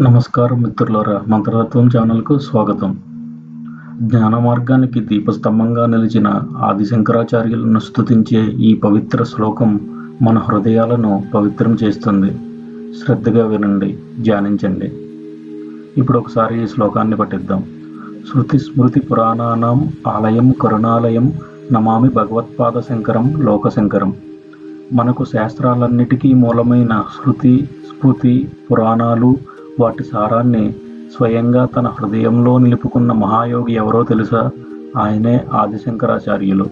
నమస్కారం మిత్రులారా మంత్రతత్వం ఛానల్కు స్వాగతం. జ్ఞాన మార్గానికి దీపస్తంభంగా నిలిచిన ఆది శంకరాచార్యులను స్థుతించే ఈ పవిత్ర శ్లోకం మన హృదయాలను పవిత్రం చేస్తుంది. శ్రద్ధగా వినండి ధ్యానించండి. ఇప్పుడు ఒకసారి ఈ శ్లోకాన్ని పఠిద్దాం. శృతి స్మృతి పురాణానాం ఆలయం కరుణాలయం నమామి భగవత్పాద శంకరం లోకశంకరం మనకు శాస్త్రాలన్నిటికీ మూలమైన శృతి స్మృతి పురాణాలు వాటి సారాన్ని స్వయంగా తన హృదయంలో నిలుపుకున్న మహాయోగి ఎవరో తెలుసా? ఆయనే ఆదిశంకరాచార్యులు.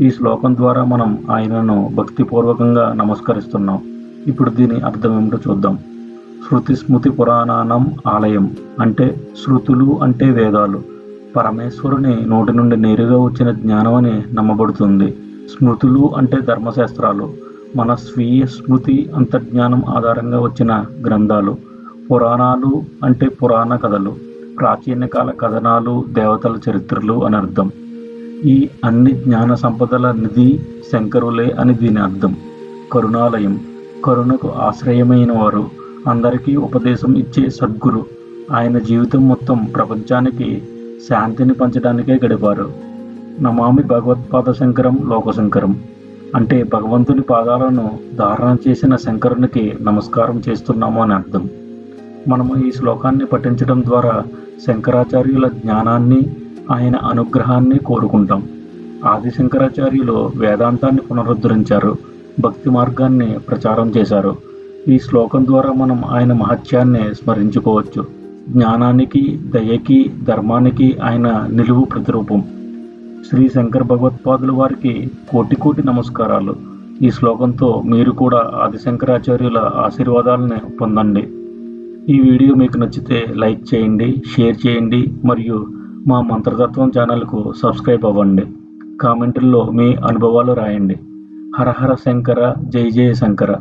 ఈ శ్లోకం ద్వారా మనం ఆయనను భక్తిపూర్వకంగా నమస్కరిస్తున్నాం. ఇప్పుడు దీని అర్థం ఏమిటో చూద్దాం. శృతి స్మృతి పురాణానం ఆలయం అంటే శృతులు అంటే వేదాలు. పరమేశ్వరుని నోటి నుండి నేరుగా వచ్చిన జ్ఞానం అని నమ్మబడుతుంది. స్మృతులు అంటే ధర్మశాస్త్రాలు. మన స్వీయ స్మృతి అంతర్జ్ఞానం ఆధారంగా వచ్చిన గ్రంథాలు. పురాణాలు అంటే పురాణ కథలు ప్రాచీన కాల కథనాలు దేవతల చరిత్రలు అని అర్థం. ఈ అన్ని జ్ఞాన సంపదల నిధి శంకరులే అని దీని అర్థం. కరుణాలయం. కరుణకు ఆశ్రయమైన వారు. అందరికీ ఉపదేశం ఇచ్చే సద్గురు. ఆయన జీవితం మొత్తం ప్రపంచానికి శాంతిని పంచడానికే గడిపారు. నమామి భగవత్పాద శంకరం లోకశంకరం. అంటే భగవంతుని పాదాలను ధారణ చేసిన శంకరునికి నమస్కారం చేస్తున్నాము అని అర్థం. మనము ఈ శ్లోకాన్ని పఠించడం ద్వారా శంకరాచార్యుల జ్ఞానాన్ని ఆయన అనుగ్రహాన్ని కోరుకుంటాం. ఆది శంకరాచార్యులు వేదాంతాన్ని పునరుద్ధరించారు భక్తి మార్గాన్ని ప్రచారం చేశారు. ఈ శ్లోకం ద్వారా మనం ఆయన మహత్యాన్ని స్మరించుకోవచ్చు. జ్ఞానానికి దయకి ధర్మానికి ఆయన నిలువు ప్రతిరూపం. శ్రీ శంకర్ భగవత్పాదుల వారికి కోటి కోటి నమస్కారాలు. ఈ శ్లోకంతో మీరు కూడా ఆది శంకరాచార్యుల ఆశీర్వాదాలను పొందండి. ఈ వీడియో మీకు నచ్చితే లైక్ చేయండి షేర్ చేయండి మరియు మా మంత్రతత్వం ఛానల్కు సబ్స్క్రైబ్ అవ్వండి. కామెంటుల్లో మీ అనుభవాలు రాయండి. హరహర శంకర జై జయ శంకర.